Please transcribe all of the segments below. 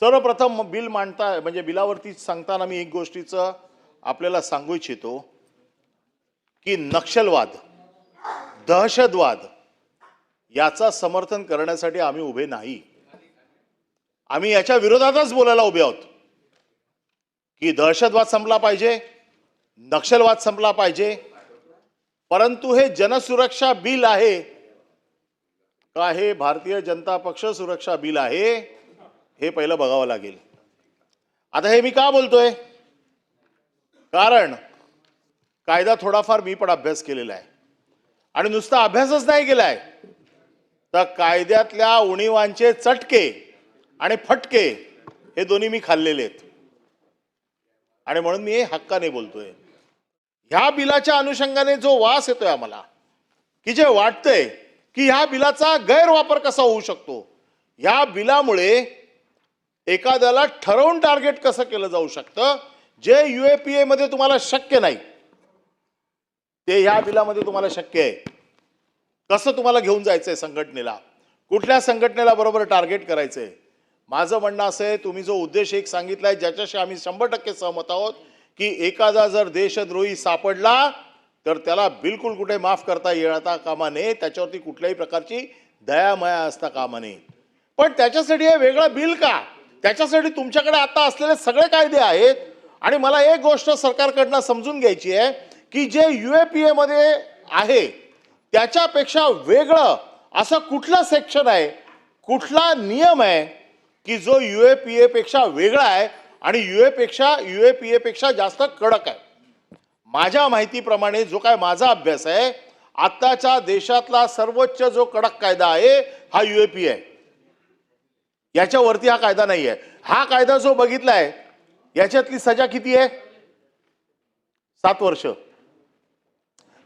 सर्वप्रथम बिल मांडता म्हणजे बिलावरती सांगताना मी एक गोष्टीचं आपल्याला सांगू इच्छितो की नक्षलवाद दहशतवाद याचा समर्थन करण्यासाठी आम्ही उभे नाही. आम्ही याच्या विरोधातच बोलायला उभे आहोत की दहशतवाद संपला पाहिजे नक्षलवाद संपला पाहिजे परंतु हे जनसुरक्षा बिल आहे. का हे भारतीय जनता पक्ष सुरक्षा बिल आहे? हे पहिलं बघावं लागेल. आता हे मी का बोलतोय? कारण कायदा थोडाफार मी पण अभ्यास केलेला आहे. आणि नुसता अभ्यासच नाही केलाय. तर कायद्यातल्या उणीवांचे चटके आणि फटके हे दोन्ही मी खाल्लेले आहेत. आणि म्हणून मी हे हक्काने बोलतोय. ह्या बिलाच्या अनुषंगाने जो वास येतोय आम्हाला की जे वाटतंय की ह्या बिलाचा गैरवापर कसा होऊ शकतो? ह्या बिलामुळे एखाद्याला ठरवून टार्गेट कसं केलं जाऊ शकतं जे युएपीए मध्ये तुम्हाला शक्य नाही ते ह्या बिलामध्ये तुम्हाला शक्य आहे. कसं तुम्हाला घेऊन जायचंय संघटनेला? कुठल्या संघटनेला बरोबर टार्गेट करायचंय? माझं म्हणणं असं आहे तुम्ही जो उद्देश एक सांगितलाय ज्याच्याशी आम्ही शंभर टक्के सहमत आहोत की एखादा जर देशद्रोही सापडला तर त्याला बिलकुल कुठे माफ करता येता कामा नये त्याच्यावरती कुठल्याही प्रकारची दयामया असता कामा नये. पण त्याच्यासाठी हे वेगळं बिल का? त्याच्यासाठी तुमच्याकडे आता असलेले सगळे कायदे आहेत. आणि मला एक गोष्ट सरकारकडनं समजून घ्यायची आहे की जे यू ए पी एमध्ये आहे त्याच्यापेक्षा वेगळं असं कुठलं सेक्शन आहे कुठला नियम आहे की जो यू ए पी एपेक्षा वेगळा आहे आणि यू एपेक्षा यू ए पी एपेक्षा जास्त कडक आहे. माझ्या माहितीप्रमाणे जो काय माझा अभ्यास आहे आत्ताच्या देशातला सर्वोच्च जो कडक कायदा आहे हा यू ए पी आहे. याच्यावरती हा कायदा नाही आहे हा कायदा जो बघितलाय याच्यातली सजा किती आहे? सात वर्ष.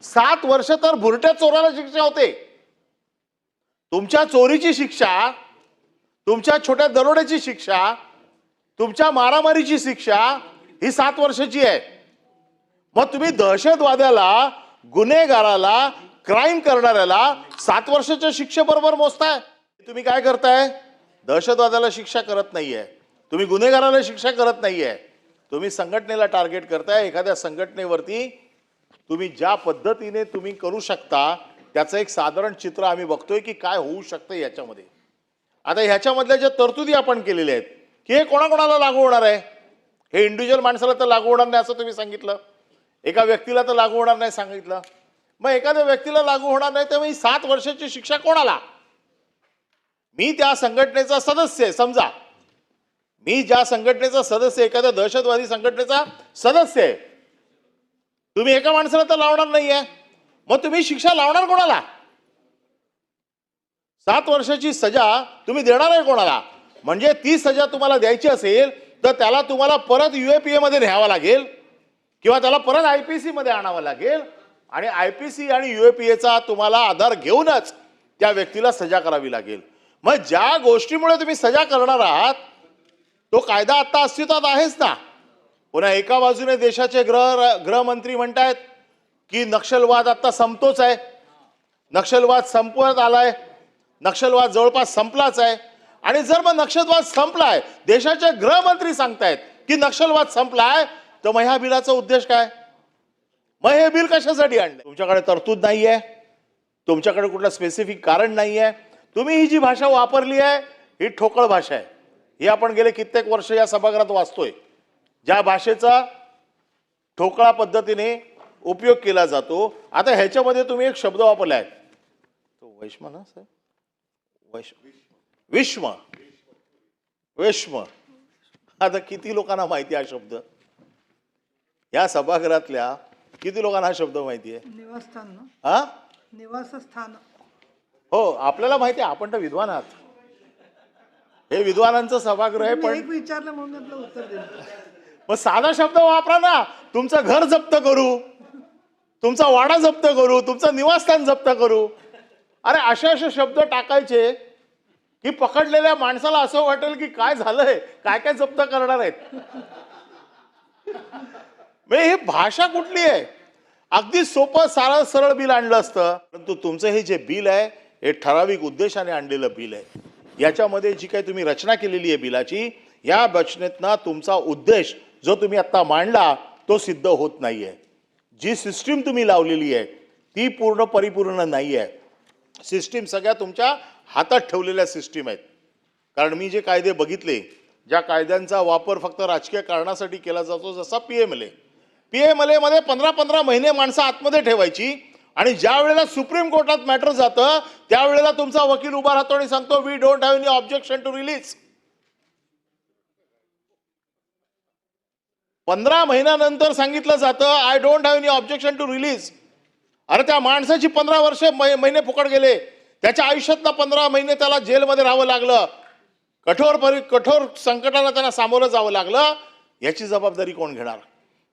सात वर्ष तर भुरट्या चोराला शिक्षा होते. तुमच्या चोरीची शिक्षा तुमच्या छोट्या दरोड्याची शिक्षा तुमच्या मारामारीची शिक्षा ही सात वर्षाची आहे. मग तुम्ही दहशतवाद्याला गुन्हेगाराला क्राईम करणाऱ्याला सात वर्षाच्या शिक्षेबरोबर मोजताय. तुम्ही काय करताय? दहशतवादाला शिक्षा करत नाही आहे तुम्ही गुन्हेगाराला शिक्षा करत नाही आहे तुम्ही संघटनेला टार्गेट करताय. एखाद्या संघटनेवरती तुम्ही ज्या पद्धतीने तुम्ही करू शकता त्याचं एक साधारण चित्र आम्ही बघतोय की काय होऊ शकतं याच्यामध्ये. आता ह्याच्यामधल्या ज्या तरतुदी आपण केलेल्या आहेत की हे कोणाकोणाला लागू होणार आहे? हे इंडिव्हिज्युअल माणसाला तर लागू होणार नाही असं तुम्ही सांगितलं. एका व्यक्तीला तर लागू होणार नाही सांगितलं. मग एखाद्या व्यक्तीला लागू होणार नाही तर मग सात वर्षाची शिक्षा कोणाला? मी त्या संघटनेचा सदस्य आहे समजा. मी ज्या संघटनेचा सदस्य एखाद्या दहशतवादी संघटनेचा सदस्य आहे. तुम्ही एका माणसाला तर लावणार नाहीये. मग तुम्ही शिक्षा लावणार कोणाला? सात वर्षाची सजा तुम्ही देणार आहे कोणाला? म्हणजे ती सजा तुम्हाला द्यायची असेल तर त्याला तुम्हाला परत युएपीए मध्ये न्यावं लागेल किंवा त्याला परत आय पी सी मध्ये आणावं लागेल आणि आय पी सी आणि युएपीएचा तुम्हाला आधार घेऊनच त्या व्यक्तीला सजा करावी लागेल. मग ज्या गोष्टीमुळे तुम्ही सजा करणार आहात तो कायदा आता अस्तित्वात आहेच ना. पुन्हा एका बाजूने देशाचे ग्रह गृहमंत्री म्हणतायत की नक्षलवाद आता संपतोच आहे. नक्षलवाद संपवत आलाय नक्षलवाद जवळपास संपलाच आहे. आणि जर मग नक्षलवाद संपलाय देशाचे गृहमंत्री सांगतायत की नक्षलवाद संपलाय तर मग ह्या बिलाचा उद्देश काय? मग हे बिल कशासाठी आणलं तुमच्याकडे तरतूद नाही आहे तुमच्याकडे कुठलं स्पेसिफिक कारण नाही आहे तुम्ही ही जी भाषा वापरली आहे ही ठोकळ भाषा आहे. ही आपण गेले कित्येक वर्ष या सभागृहात वाचतोय. ज्या भाषेचा ठोकळा पद्धतीने उपयोग केला जातो आता ह्याच्यामध्ये तुम्ही एक शब्द वापरला आहे. तो वैश्म ना सर वैश्म विश्व विश्व आता किती लोकांना माहिती हा शब्द? या सभागृहातल्या किती लोकांना हा शब्द माहिती आहे? निवासस्थान हा? निवासस्थान. हो आपल्याला माहिती आहे आपण तर विद्वान आहात. हे विद्वानांचं सभागृह आहे पण एक विचारलं म्हणून मी आपलं उत्तर दिलं मग साधा शब्द वापरा ना. तुमचं घर जप्त करू. तुमचा वाडा जप्त करू. तुमचं निवासस्थान जप्त करू. अरे असे असे शब्द टाकायचे की पकडलेल्या माणसाला असं वाटेल की काय झालंय काय काय जप्त करणार आहेत. म्हणजे ही भाषा कुठली आहे? अगदी सोपं सारळ सरळ बिल आणलं असतं. परंतु तुमचं हे जे बिल आहे हे ठराविक उद्देशाने आणलेलं बिल आहे. याच्यामध्ये जी काही तुम्ही रचना केलेली आहे बिलाची या रचनेतनं तुमचा उद्देश जो तुम्ही आत्ता मांडला तो सिद्ध होत नाही आहे जी सिस्टीम तुम्ही लावलेली आहे ती पूर्ण परिपूर्ण नाही आहे सिस्टीम सगळ्या तुमच्या हातात ठेवलेल्या सिस्टीम आहेत. कारण मी जे कायदे बघितले ज्या कायद्यांचा वापर फक्त राजकीय कारणासाठी केला जातो जसा P M L A. P M L एमध्ये पंधरा पंधरा महिने माणसं आतमध्ये ठेवायची आणि ज्या वेळेला सुप्रीम कोर्टात मॅटर जातं त्यावेळेला तुमचा वकील उभा राहतो आणि सांगतो we don't have any objection to release पंधरा महिन्यानंतर सांगितलं जातं I don't have any objection to release अरे त्या माणसाची पंधरा वर्ष महिने फुकट गेले. त्याच्या आयुष्यातनं पंधरा महिने त्याला जेलमध्ये राहावं लागलं. कठोर परि कठोर संकटाला त्यांना सामोरं जावं लागलं. याची जबाबदारी कोण घेणार?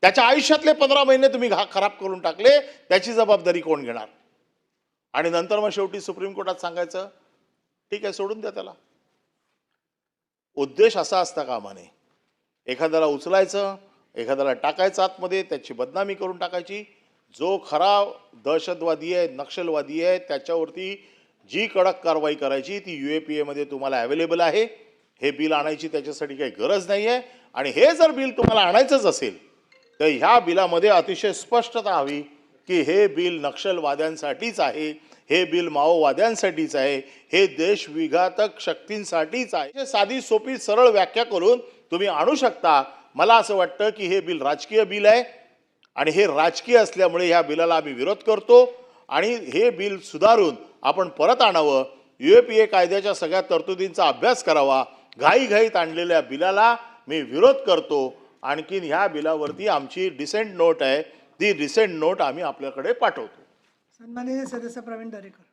त्याच्या आयुष्यातले पंधरा महिने तुम्ही घा खराब करून टाकले त्याची जबाबदारी कोण घेणार? आणि नंतर मग शेवटी सुप्रीम कोर्टात सांगायचं ठीक आहे सोडून द्या त्याला. उद्देश असा असता कामा नये एखाद्याला उचलायचं एखाद्याला टाकायचं आतमध्ये त्याची बदनामी करून टाकायची. जो खरा दहशतवादी आहे नक्षलवादी आहे त्याच्यावरती जी कडक कारवाई करायची ती यू ए पी एमध्ये तुम्हाला अवेलेबल आहे. हे बिल आणायची त्याच्यासाठी काही गरज नाही आहे आणि हे जर बिल तुम्हाला आणायचंच असेल तर ह्या बिलामध्ये अतिशय स्पष्टता हवी की हे बिल नक्षलवाद्यांसाठीच आहे हे बिल माओवाद्यांसाठीच आहे हे देशविघातक शक्तींसाठीच आहे. हे साधी सोपी सरळ व्याख्या करून तुम्ही आणू शकता. मला असं वाटतं की हे बिल राजकीय बिल आहे आणि हे राजकीय असल्यामुळे ह्या बिलाला आम्ही विरोध करतो आणि हे बिल सुधारून आपण परत आणावं. यू ए पी ए कायद्याच्या सगळ्या तरतुदींचा अभ्यास करावा. घाईघाईत आणलेल्या बिलाला मी विरोध करतो. आणखीन ह्या बिलावरती आमची डिसेंट नोट आहे. ती डिसेंट नोट आम्ही आपल्याकडे पाठवतो. सन्माननीय सदस्य प्रवीण दरेकर.